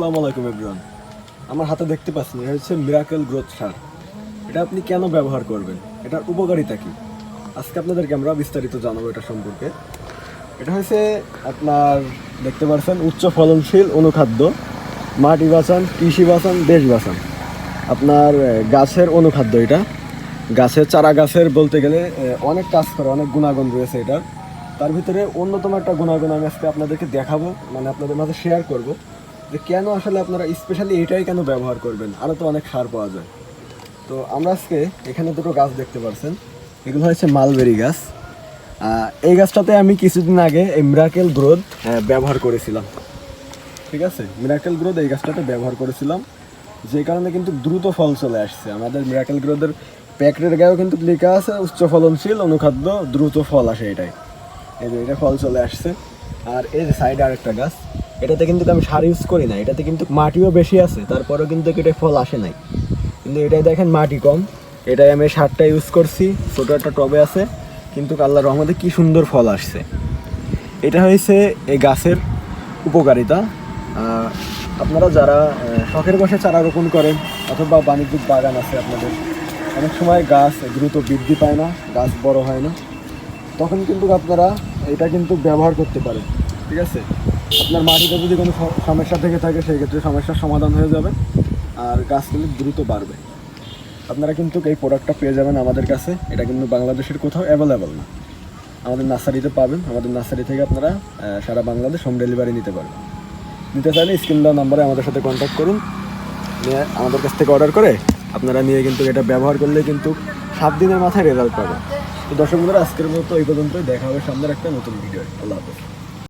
আসসালামু আলাইকুম এভরিওয়ান আমার হাতে দেখতে পাচ্ছেন, এটা হচ্ছে মিরাকেল গ্রোথ সার এটা আপনি কেন ব্যবহার করবেন? এটার উপকারিতা কি? আজকে আপনাদেরকে আমরা বিস্তারিত জানাব এটা সম্পর্কে। এটা হয়েছে আপনার, দেখতে পাচ্ছেন উচ্চ ফলনশীল অনুখাদ্য, মাটি বাঁচান, কৃষি বাঁচান, দেশ বাঁচান। আপনার গাছের অনুখাদ্য এটা। গাছের, চারা গাছের বলতে গেলে অনেক কাজ করে, অনেক গুণাগুণ রয়েছে এটার। তার ভিতরে অন্যতম একটা গুণাগুণ আমি আজকে আপনাদেরকে দেখাবো মানে আপনাদের মাঝে শেয়ার করব। যে কেন আসলে আপনারা স্পেশালি এটাই কেন ব্যবহার করবেন? আরও তো অনেক সার পাওয়া যায়। তো আমরা আজকে এখানে দুটো গাছ দেখতে পাচ্ছেন এগুলো হচ্ছে মালবেরি গাছ। এই গাছটাতে আমি কিছুদিন আগে এই মিরাকেল গ্রোথ ব্যবহার করেছিলাম। ঠিক আছে? মিরাকেল গ্রোথ এই গাছটাতে ব্যবহার করেছিলাম। যে কারণে কিন্তু দ্রুত ফল চলে আসছে। আমাদের মিরাকেল গ্রোথের প্যাকেটের গায়েও কিন্তু লেখা আছে, উচ্চ ফলনশীল, অনুখাদ্য, দ্রুত ফল আসে এটাই। এই যে এটা ফল চলে আসছে। আর যে সাইডে আরেকটা গাছ। এটাতে কিন্তু আমি সার ইউজ করি না, এটাতে কিন্তু মাটিও বেশি আছে, তারপরেও কিন্তু এটা ফল আসে নাই। কিন্তু এটাই দেখেন মাটি কম, এটাই আমি সারটা ইউজ করছি, ছোটো একটা টবে আছে, কিন্তু আল্লাহ রহমতে কি সুন্দর ফল আসছে। এটা হয়েছে এই গাছের উপকারিতা। আপনারা যারা শখের বসে চারা রোপণ করেন, অথবা বাণিজ্যিক বাগান আছে আপনাদের, অনেক সময় গাছ দ্রুত বৃদ্ধি পায় না, গাছ বড় হয় না। তখন কিন্তু আপনারা এটা কিন্তু ব্যবহার করতে পারেন, ঠিক আছে? আপনার মাটিতে যদি কোনো সমস্যা থেকে থাকে, সেই ক্ষেত্রে সমস্যার সমাধান হয়ে যাবে আর গাছ কিন্তু দ্রুত বাড়বে। আপনারা কিন্তু এই প্রোডাক্টটা পেয়ে যাবেন আমাদের কাছে। এটা কিন্তু বাংলাদেশের কোথাও অ্যাভেলেবেল না। আমাদের নার্সারিতে পাবেন। আমাদের নার্সারি থেকে আপনারা সারা বাংলাদেশ হোম ডেলিভারি নিতে পারবেন। নিতে চাইলে স্ক্রিন দেওয়া নাম্বারে আমাদের সাথে কন্ট্যাক্ট করুন। নিয়ে আমাদের কাছ থেকে অর্ডার করে আপনারা নিয়ে কিন্তু এটা ব্যবহার করলে কিন্তু সাত দিনের মাথায় রেজাল্ট পাবেন। তো দর্শক বন্ধুরা, আজকের মতো এই পর্যন্তই। দেখা হবে সামনের একটা নতুন ভিডিও আল্লাহ হাফেজ।